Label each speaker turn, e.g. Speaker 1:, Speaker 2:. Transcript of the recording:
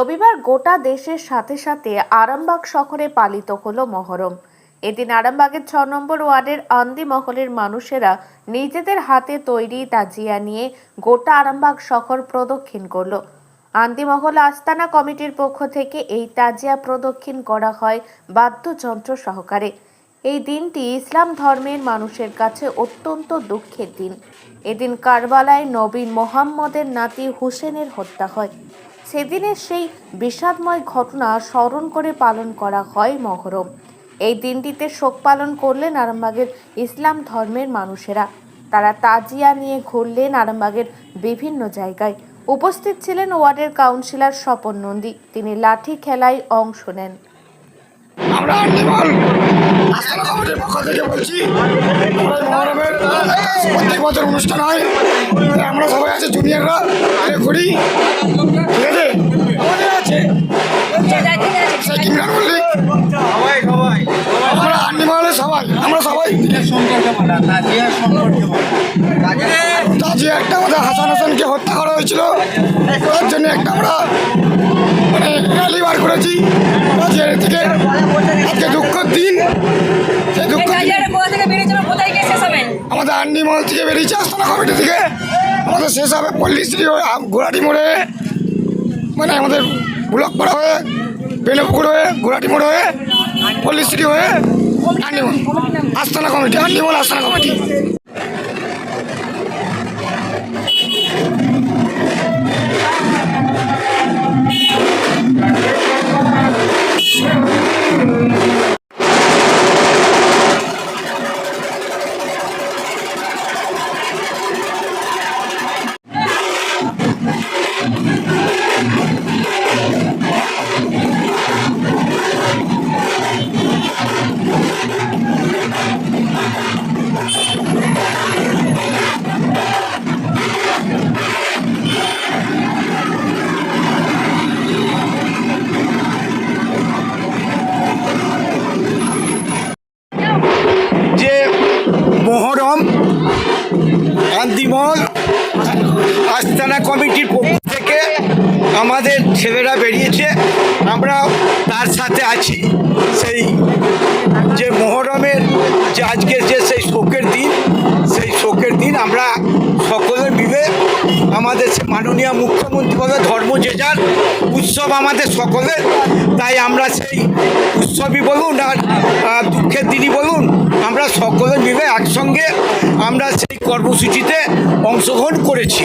Speaker 1: রবিবার গোটা দেশের সাথে সাথে আরামবাগ শহরে পালিত হলো মহরম। এদিন আরামবাগের ছ নম্বর ওয়ার্ডের আন্দি মহলের মানুষেরা নিজেদের হাতে তৈরি তাজিয়া নিয়ে গোটা আরামবাগ শহর প্রদক্ষিণ করল। আন্দিমহল আস্তানা কমিটির পক্ষ থেকে এই তাজিয়া প্রদক্ষিণ করা হয় বাদ্যযন্ত্র সহকারে। এই দিনটি ইসলাম ধর্মের মানুষের কাছে অত্যন্ত দুঃখের দিন। এদিন কারবালায় নবীন মোহাম্মদের নাতি হুসেনের হত্যা হয়। সেদিনের সেই বিষাদময় ঘটনা স্মরণ করে পালন করা হয় মহরম। এই দিনটিতে শোক পালন করলেন আরামবাগের ইসলাম ধর্মের মানুষেরা। তারা তাজিয়া নিয়ে ঘুরলেন আরামবাগের বিভিন্ন জায়গায়। উপস্থিত ছিলেন ওয়ার্ডের কাউন্সিলর স্বপন নন্দী। তিনি লাঠি খেলায় অংশ নেন।
Speaker 2: আমরা নির্মল আস্থানা পক্ষ থেকে বলছি মহরমের প্রত্যেক বছর অনুষ্ঠান হয়। আমরা সবাই আছে জুনিয়ররা আরে ঘুরি। ঠিক আছে? আমাদের আছে। সেই কিমরান মল্লিক
Speaker 3: তাজিয়া
Speaker 2: একটা আমাদের হাসান হাসানকে হত্যা করা হয়েছিল। তার জন্য একটা আমরা মানে র্যালি বার করেছি। তাজিয়ার থেকে আজকে দুঃখের দিন। সেই দুঃখ আমাদের আন্ডি মহল থেকে বেরিয়েছে আস্তানা কমিটি থেকে। আমাদের শেষ হবে পল্লীশ্রী হয়ে গোড়াটি মোড়ে। মানে আমাদের ব্লক পাড়া হয়ে বেলেপুকুর হয়ে গোড়াটি মোড় হয়ে পল্লীশ্রী হয়ে আস্তানা কমিটি আন্ডিমল আস্তানা কমিটি।
Speaker 4: আস্তানা কমিটির পক্ষ থেকে আমাদের ছেলেরা বেরিয়েছে। আমরা তার সাথে আছি। সেই যে মহরমের যে আজকে যে সেই শোকের দিন, সেই শোকের দিন আমরা সকলে মিলে আমাদের সে মাননীয় মুখ্যমন্ত্রী বলে ধর্ম যে যার, উৎসব আমাদের সকলের তাই আমরা সেই উৎসবই বলুন আর দুঃখের দিনই বলুন, আমরা সকলে মিলে একসঙ্গে আমরা কর্মসূচিতে অংশগ্রহণ করেছি।